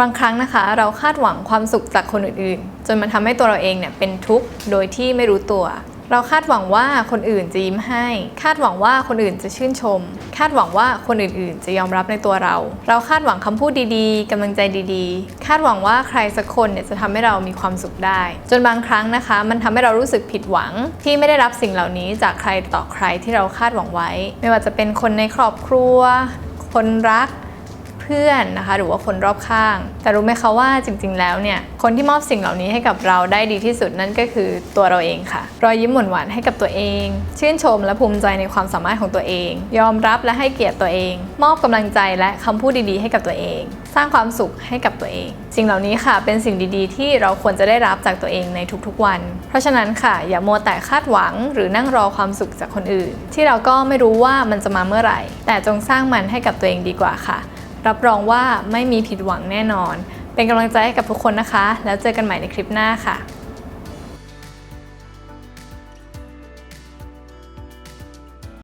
บางครั้งนะคะ เราคาดหวังความสุขจากคนอื่นๆ จนมันทำให้ตัวเราเองเนี่ยเป็นทุกข์โดยที่ไม่รู้ตัว เราคาดหวังว่าคนอื่นจะยิ้มให้ คาดหวังว่าคนอื่นจะชื่นชม คาดหวังว่าคนอื่นๆ จะยอมรับในตัวเรา เราคาดหวังคำพูดดีๆกำลังใจดีๆ คาดหวังว่าใครสักคนเนี่ยจะทำให้เรามีความสุขได้ จนบางครั้งนะคะ มันทำให้เรารู้สึกผิดหวัง ที่ไม่ได้รับสิ่งเหล่านี้จากใครต่อใครที่เราคาดหวังไว้ ไม่ว่าจะเป็นคนในครอบครัว คนรัก พื่อนนะคะ หรือว่าคนรอบข้าง แต่รู้ไหมคะว่าจริงๆแล้วเนี่ยคนที่มอบสิ่งเหล่านี้ให้กับเราได้ดีที่สุดนั่นก็คือตัวเราเองค่ะ รอยยิ้มหวานๆให้กับตัวเอง ชื่นชมและภูมิใจในความสามารถของตัวเอง ยอมรับและให้เกียรติตัวเอง มอบกำลังใจและคำพูดดีๆ ให้กับตัวเอง สร้างความสุขให้กับตัวเองสิ่งเหล่านี้ค่ะเป็นสิ่งดีๆ ที่เราควรจะได้รับจากตัวเองในทุกๆวัน เพราะฉะนั้นค่ะ อย่ามัวแต่คาดหวังหรือนั่งรอความสุขจากคนอื่น ที่เราก็ไม่รู้ว่ามันจะมาเมื่อไหร่ แต่จงสร้างมันให้กับตัวเองดีกว่าค่ะ รับรองว่าไม่มีผิดหวังแน่นอน เป็นกำลังใจให้กับทุกคนนะคะ แล้วเจอกันใหม่ในคลิปหน้าค่ะ